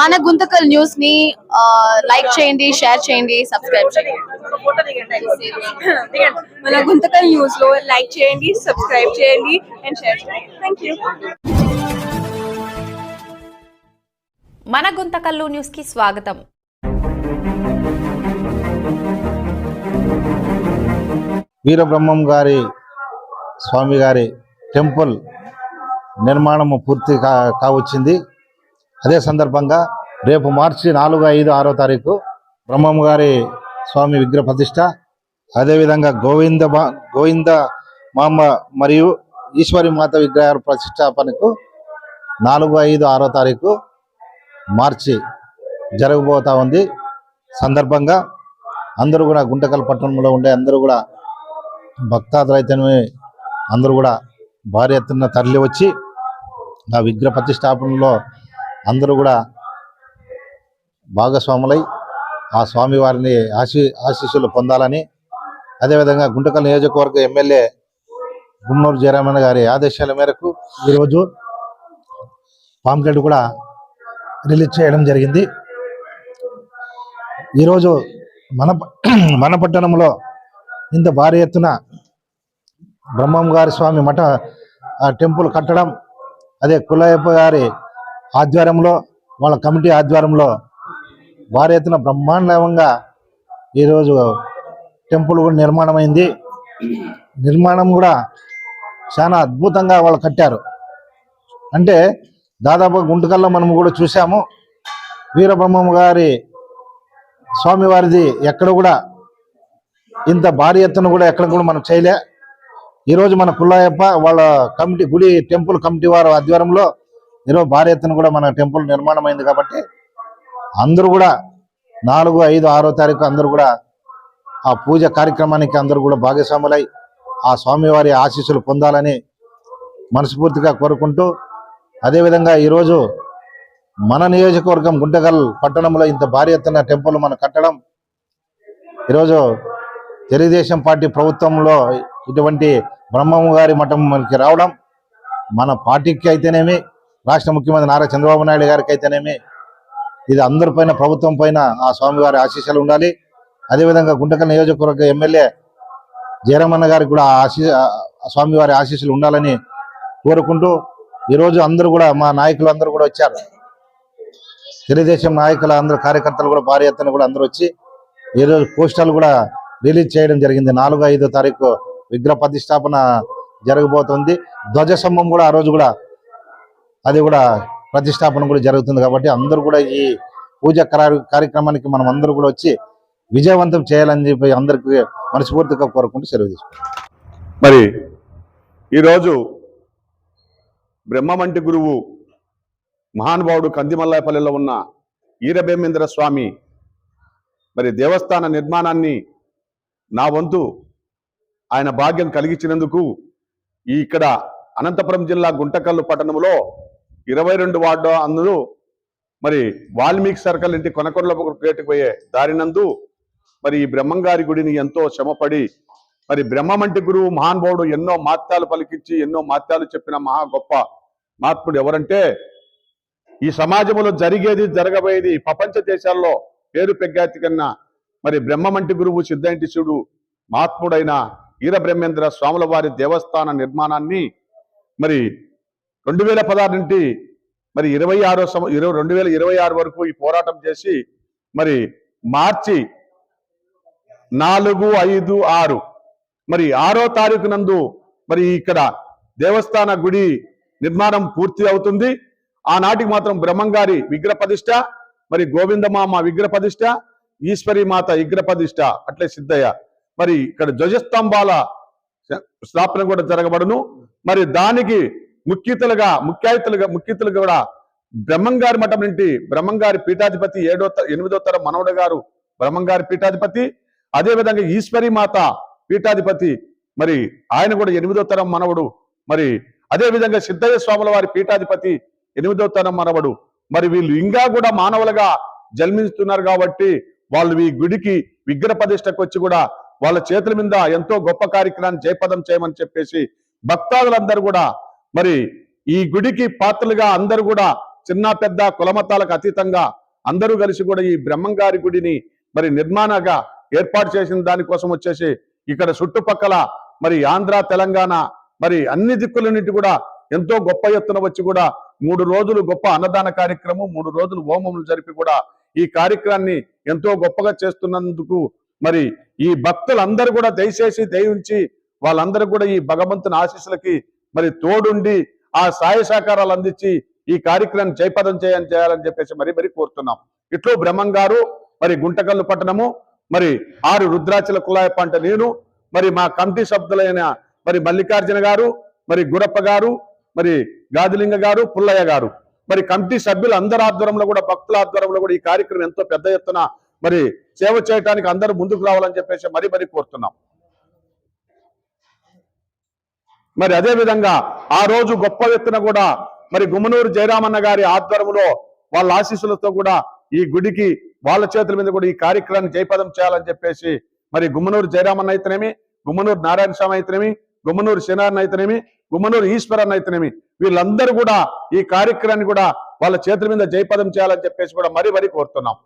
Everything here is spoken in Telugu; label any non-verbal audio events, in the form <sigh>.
మన గుంతకల్ న్యూస్ని లైక్ చేయండి షేర్ చేయండి సబ్స్క్రైబ్ చేయండి. మన గుంతకల్ న్యూస్లో లైక్ చేయండి సబ్స్క్రైబ్ చేయండి అండ్ షేర్ చేయండి. థ్యాంక్ యూ మన గుంతకల్లు న్యూస్కి స్వాగతం. వీరబ్రహ్మం గారి స్వామి గారి టెంపుల్ నిర్మాణము పూర్తి కా కావచ్చింది. అదే సందర్భంగా రేపు మార్చి నాలుగు ఐదు ఆరో తారీఖు బ్రహ్మం గారి స్వామి విగ్రహ ప్రతిష్ట అదేవిధంగా గోవింద మా- గోవింద మామ మరియు ఈశ్వరి మాత విగ్రహ ప్రతిష్టాపనకు నాలుగు ఐదు ఆరో తారీఖు మార్చి జరగబోతా ఉంది. సందర్భంగా అందరూ కూడా గుంటకల్ పట్టణంలో ఉండే అందరూ కూడా భక్తాదులైతేనే అందరూ కూడా భారీ ఎత్తున తరలి వచ్చి ఆ విగ్రహ ప్రతిష్టాపనలో అందరూ కూడా భాగస్వాములై ఆ స్వామివారిని ఆశీ ఆశీస్సులు పొందాలని అదేవిధంగా గుంటకల్ నియోజకవర్గ ఎమ్మెల్యే గుమ్మూరు జయరామన్ గారి ఆదేశాల మేరకు ఈరోజు పాంప్లెట్ కూడా రిలీజ్ చేయడం జరిగింది. ఈరోజు మన <clears throat> మన పట్టణంలో ఇంత భారీ ఎత్తున బ్రహ్మం గారి స్వామి మఠ ఆ టెంపుల్ కట్టడం అదే కులయప్ప గారి ఆధ్వర్యంలో వాళ్ళ కమిటీ ఆధ్వర్యంలో భారీ ఎత్తున బ్రహ్మాండంగా ఈరోజు టెంపుల్ కూడా నిర్మాణమైంది. నిర్మాణం కూడా చాలా అద్భుతంగా వాళ్ళు కట్టారు. అంటే దాదాపు గుంటకల్లో మనం కూడా చూసాము వీరబ్రహ్మం గారి స్వామివారిది ఎక్కడ కూడా ఇంత భారీ ఎత్తున కూడా ఎక్కడ కూడా మనం చేయలే. ఈరోజు మన పుల్లయ్యప్ప వాళ్ళ కమిటీ గుడి టెంపుల్ కమిటీ వారి ఆధ్వర్యంలో ఈరోజు భారీ ఎత్తున కూడా మన టెంపుల్ నిర్మాణం అయింది కాబట్టి అందరూ కూడా నాలుగు ఐదు ఆరో తారీఖు అందరూ కూడా ఆ పూజ కార్యక్రమానికి అందరూ కూడా భాగస్వాములై ఆ స్వామివారి ఆశీస్సులు పొందాలని మనస్ఫూర్తిగా కోరుకుంటూ అదేవిధంగా ఈరోజు మన నియోజకవర్గం గుంటగల్ పట్టణంలో ఇంత భారీ ఎత్తున టెంపుల్ మనం కట్టడం ఈరోజు తెలుగుదేశం పార్టీ ప్రభుత్వంలో ఇటువంటి బ్రహ్మము గారి మఠం మనకి రావడం మన పార్టీకి అయితేనేమి రాష్ట్ర ముఖ్యమంత్రి నారా చంద్రబాబు నాయుడు గారికి అయితేనేమి ఇది అందరి పైన ప్రభుత్వం పైన ఆ స్వామివారి ఆశీస్సులు ఉండాలి. అదేవిధంగా గుంటకల్ నియోజకవర్గ ఎమ్మెల్యే జయరామన్న గారికి కూడా ఆశీస్ ఆశీ ఆ స్వామివారి ఆశీస్సులు ఉండాలని కోరుకుంటూ ఈరోజు అందరూ కూడా మా నాయకులు అందరూ కూడా వచ్చారు. తెలుగుదేశం నాయకుల అందరూ కార్యకర్తలు కూడా భారీ ఎత్తున కూడా అందరూ వచ్చి ఈరోజు పోస్టర్లు కూడా రిలీజ్ చేయడం జరిగింది. నాలుగు ఐదో తారీఖు విగ్రహ ప్రతిష్టాపన జరగబోతుంది. ధ్వజస్తంభం కూడా ఆ రోజు కూడా అది కూడా ప్రతిష్టాపన కూడా జరుగుతుంది కాబట్టి అందరూ కూడా ఈ పూజ కార్య- కార్యక్రమానికి మనం అందరూ కూడా వచ్చి విజయవంతం చేయాలని చెప్పి అందరికీ మనస్ఫూర్తిగా కోరుకుంటూ సెలవు తీసుకుంటాం మరి ఈరోజు బ్రహ్మమంటి గురువు మహానుభావుడు కందిమల్లాయపల్లిలో ఉన్న ఈరభేమేంద్ర స్వామి మరి దేవస్థాన నిర్మాణాన్ని నా వంతు ఆయన భాగ్యం కలిగించినందుకు ఈ ఇక్కడ అనంతపురం జిల్లా గుంటకల్లు పట్టణంలో ఇరవై రెండు వార్డు అందులో మరి వాల్మీకి సర్కిల్ ఇంటి కొనకొండల గేటుకు పోయే దారినందు మరి ఈ బ్రహ్మంగారి గుడిని ఎంతో శ్రమపడి మరి బ్రహ్మమంటి గురువు మహానుభావుడు ఎన్నో మాత్యాలు పలికించి ఎన్నో మాత్యాలు చెప్పిన మహా గొప్ప మహాత్ముడు ఎవరంటే ఈ సమాజంలో జరిగేది జరగబోయేది ప్రపంచ దేశాల్లో పేరు పెగ్గాతి కన్నా మరి బ్రహ్మమంటి గురువు సిద్ధంటిశుడు మహాత్ముడైన ఈర బ్రహ్మేంద్ర స్వాముల వారి దేవస్థాన నిర్మాణాన్ని మరి రెండు వేల పదహారు నుండి మరి ఇరవై ఆరో సంవ ఇరవై రెండు వేల ఇరవై ఆరు వరకు ఈ పోరాటం చేసి మరి మార్చి నాలుగు ఐదు ఆరు మరి ఆరో తారీఖు నందు మరి ఇక్కడ దేవస్థాన గుడి నిర్మాణం పూర్తి అవుతుంది. ఆనాటికి మాత్రం బ్రహ్మంగారి విగ్రహ ప్రతిష్ట మరి గోవిందమామ విగ్రహ ప్రతిష్ట ఈశ్వరి మాత విగ్రహ ప్రతిష్ట అట్లే సిద్ధయ్య. మరి ఇక్కడ ధ్వజస్తంభాల స్థాపన కూడా జరగబడును. మరి దానికి ముఖ్యతలుగా ముఖ్యాయుతులుగా ముఖ్యతులు కూడా బ్రహ్మంగారి మఠం నుండి బ్రహ్మంగారి పీఠాధిపతి ఏడో ఎనిమిదో తరం మనవడు గారు బ్రహ్మంగారి పీఠాధిపతి అదేవిధంగా ఈశ్వరి మాత పీఠాధిపతి మరి ఆయన కూడా ఎనిమిదో తరం మనవడు మరి అదే విధంగా సిద్ధయ్య స్వాముల వారి పీఠాధిపతి ఎనిమిదో తరం మనవడు. మరి వీళ్ళు ఇంకా కూడా మానవులుగా జన్మిస్తున్నారు కాబట్టి వాళ్ళు ఈ గుడికి విగ్రహ ప్రతిష్టకు వచ్చి కూడా వాళ్ళ చేతుల మీద ఎంతో గొప్ప కార్యక్రమాన్ని జయపదం చేయమని చెప్పేసి భక్తాదులందరూ కూడా మరి ఈ గుడికి పాత్రలుగా అందరూ కూడా చిన్న పెద్ద కులమతాలకు అతీతంగా అందరూ కలిసి కూడా ఈ బ్రహ్మంగారి గుడిని మరి నిర్మాణంగా ఏర్పాటు చేసిన దానికోసం వచ్చేసి ఇక్కడ చుట్టుపక్కల మరి ఆంధ్ర తెలంగాణ మరి అన్ని దిక్కుల నుండి కూడా ఎంతో గొప్ప ఎత్తున వచ్చి కూడా మూడు రోజులు గొప్ప అన్నదాన కార్యక్రమం మూడు రోజులు హోమములు జరిపి కూడా ఈ కార్యక్రమాన్ని ఎంతో గొప్పగా చేస్తున్నందుకు మరి ఈ భక్తులందరూ కూడా దయచేసి దయించి వాళ్ళందరూ కూడా ఈ భగవంతుని ఆశీస్సులకి మరి తోడుండి ఆ సాయ సహకారాలు అందించి ఈ కార్యక్రమం జయపదం చేయని చేయాలని చెప్పేసి మరి మరి కోరుతున్నాం. ఇట్లు బ్రహ్మం గారు మరి గుంటకల్లు పట్టణము మరి ఆరు రుద్రాచల కులాయ పంట నేను మరి మా కమిటీ సభ్యులైన మరి మల్లికార్జున గారు మరి గురప్ప గారు మరి గాదిలింగ గారు పుల్లయ్య గారు. మరి కమిటీ సభ్యులు అందరి ఆధ్వర్యంలో కూడా భక్తుల ఆధ్వర్యంలో కూడా ఈ కార్యక్రమం ఎంతో పెద్ద ఎత్తున మరి సేవ చేయడానికి అందరూ ముందుకు రావాలని చెప్పేసి మరి మరి కోరుతున్నాం. మరి అదే విధంగా ఆ రోజు గొప్ప ఎత్తున కూడా మరి గుమ్మనూరు జయరామన్న గారి ఆధ్వర్యంలో వాళ్ళ ఆశీస్సులతో కూడా ఈ గుడికి వాళ్ళ చేతుల మీద కూడా ఈ కార్యక్రమాన్ని జయపదం చేయాలని చెప్పేసి మరి గుమ్మనూరు జయరామన్న అయితేనేమి గుమ్మనూరు నారాయణ స్వామి అయితేనేమి గుమ్మనూరు శనారణ అయితేనేమి గుమ్మనూరు ఈశ్వరన్ అయితేనేమి వీళ్ళందరూ కూడా ఈ కార్యక్రమాన్ని కూడా వాళ్ళ చేతుల మీద జయపదం చేయాలని చెప్పేసి కూడా మరీ మరీ కోరుతున్నాం.